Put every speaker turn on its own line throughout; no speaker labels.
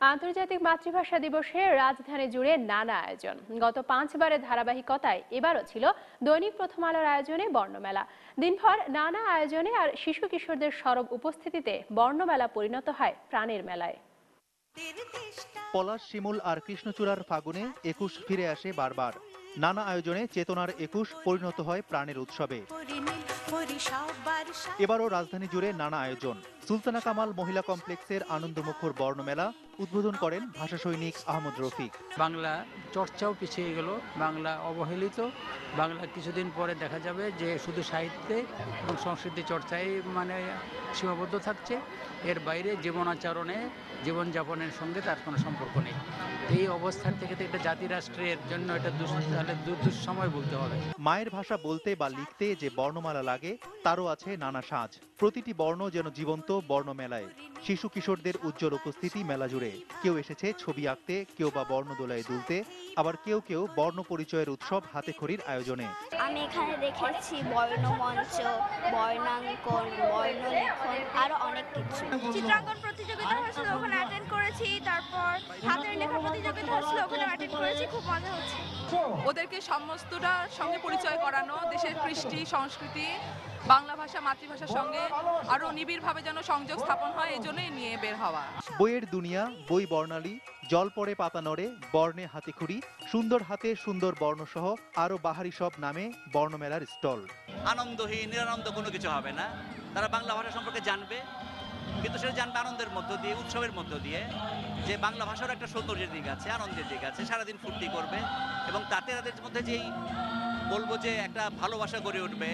আন্তর্জাতিক মাতৃভাষা দিবসে রাজধানী জুড়ে নানা আয়োজন। গত পাঁচবারের ধারাবাহিকতায় এবারও ছিল দৈনিক প্রথম আলোর আয়োজনে বর্ণমেলা। দিনভর নানা আয়োজনে আর শিশু কিশোরদের সরব উপস্থিতিতে বর্ণমেলা পরিণত হয় প্রাণের মেলায়।
পলাশ, শিমুল আর কৃষ্ণচূড়ার ফাগুনে একুশ ফিরে আসে বারবার। নানা আয়োজনে চেতনার একুশ পরিণত হয় প্রাণের উৎসবে। এবারও রাজধানী জুড়ে নানা আয়োজন। সুলতানা কামাল মহিলা কমপ্লেক্সের আনন্দমুখর বর্ণমেলা উদ্বোধন করেন ভাষা সৈনিক আহমদ রফিক।
বাংলা চর্চাও পিছিয়ে গেল বাংলা অবহেলিত বাংলা কিছুদিন পরে দেখা যাবে যে শুধু সাহিত্যে এবং সংস্কৃতি চর্চায় মানে সীমাবদ্ধ থাকছে। এর বাইরে জীবন জীবনাচরণে জীবনযাপনের সঙ্গে তার কোনো সম্পর্ক নেই। এই অবস্থান থেকে তো একটা জাতি রাষ্ট্রের জন্য এটা তাহলে দুঃসময় বলতে হবে।
মায়ের ভাষা বলতে বা লিখতে যে বর্ণমালা লাগে তারও আছে নানা সাজ। প্রতিটি বর্ণ যেন জীবন্ত বর্ণমেলায়। শিশু কিশোরদের উজ্জ্বল উপস্থিতি মেলা জুড়ে। কেউ এসেছে ছবি আঁকতে কেউ বা বর্ণ দোলায় দুলতে আবার কেউ কেউ বর্ণ পরিচয়ের উৎসব হাতে খড়ির আয়োজনে।
আমি এখানে দেখেছি বর্ণমঞ্চ বর্ণাঙ্কন বর্ণলেখন আরও অনেক কিছু।
চিত্রাঙ্কন প্রতিযোগিতা হয়েছিল ওখানে? করেছি তারপর হাতের লেখা প্রতিযোগিতা হয়েছিল ওখানে অ্যাটেন্ড করেছি খুব মজা হচ্ছে।
ওদেরকে সমস্তটার সঙ্গে পরিচয় করানো দেশের কৃষ্টি সংস্কৃতি বাংলা ভাষা মাতৃভাষার সঙ্গে আরও নিবিড়ভাবে যেন সংযোগ স্থাপন হয় এই জন্যই নিয়ে বের হওয়া।
বইয়ের দুনিয়া বই বর্ণালী জল পড়ে পাতা নড়ে বর্ণে হাতেখড়ি সুন্দর হাতে সুন্দর বর্ণসহ আরও বাহারি সব নামে বর্ণমেলার স্টল।
আনন্দহীন নিরানন্দ কোনো কিছু হবে না। তারা বাংলা ভাষা সম্পর্কে জানবে। কিন্তু সেটা জানবে আনন্দের মধ্য দিয়ে উৎসবের মধ্য দিয়ে যে বাংলা ভাষার একটা সৌন্দর্যের দিক আছে আনন্দের দিক আছে সারাদিন ফুর্তি করবে এবং তাতে তাদের মধ্যে যেই বলব যে একটা ভালোবাসা গড়ে উঠবে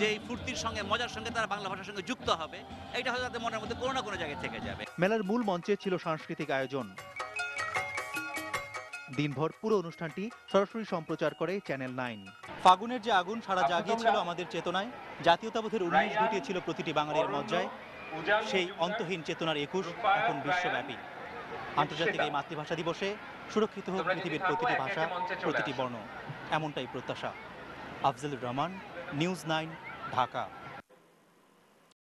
যেই ফুর্তির সঙ্গে মজার সঙ্গে তারা বাংলা ভাষার সঙ্গে যুক্ত হবে এইটা হয়তো তাদের মনের মধ্যে কোনো না কোনো জায়গায় থেকে যাবে।
মেলার মূল মঞ্চে ছিল সাংস্কৃতিক আয়োজন। দিনভর পুরো অনুষ্ঠানটি সরাসরি সম্প্রচার করে চ্যানেল নাইন ফাগুনের যে আগুন সারা জাগিয়েছিল আমাদের চেতনায় জাতীয়তাবোধের উন্মেষ ঘটিয়েছিল প্রতিটি বাঙালির মজ্জায় সেই অন্তহীন চেতনার একুশ এখন বিশ্বব্যাপী। আন্তর্জাতিক এই মাতৃভাষা দিবসে সুরক্ষিত হোক পৃথিবীর প্রতিটি ভাষা প্রতিটি বর্ণ এমনটাই প্রত্যাশা। Afzalur Rahman news nine Dhaka.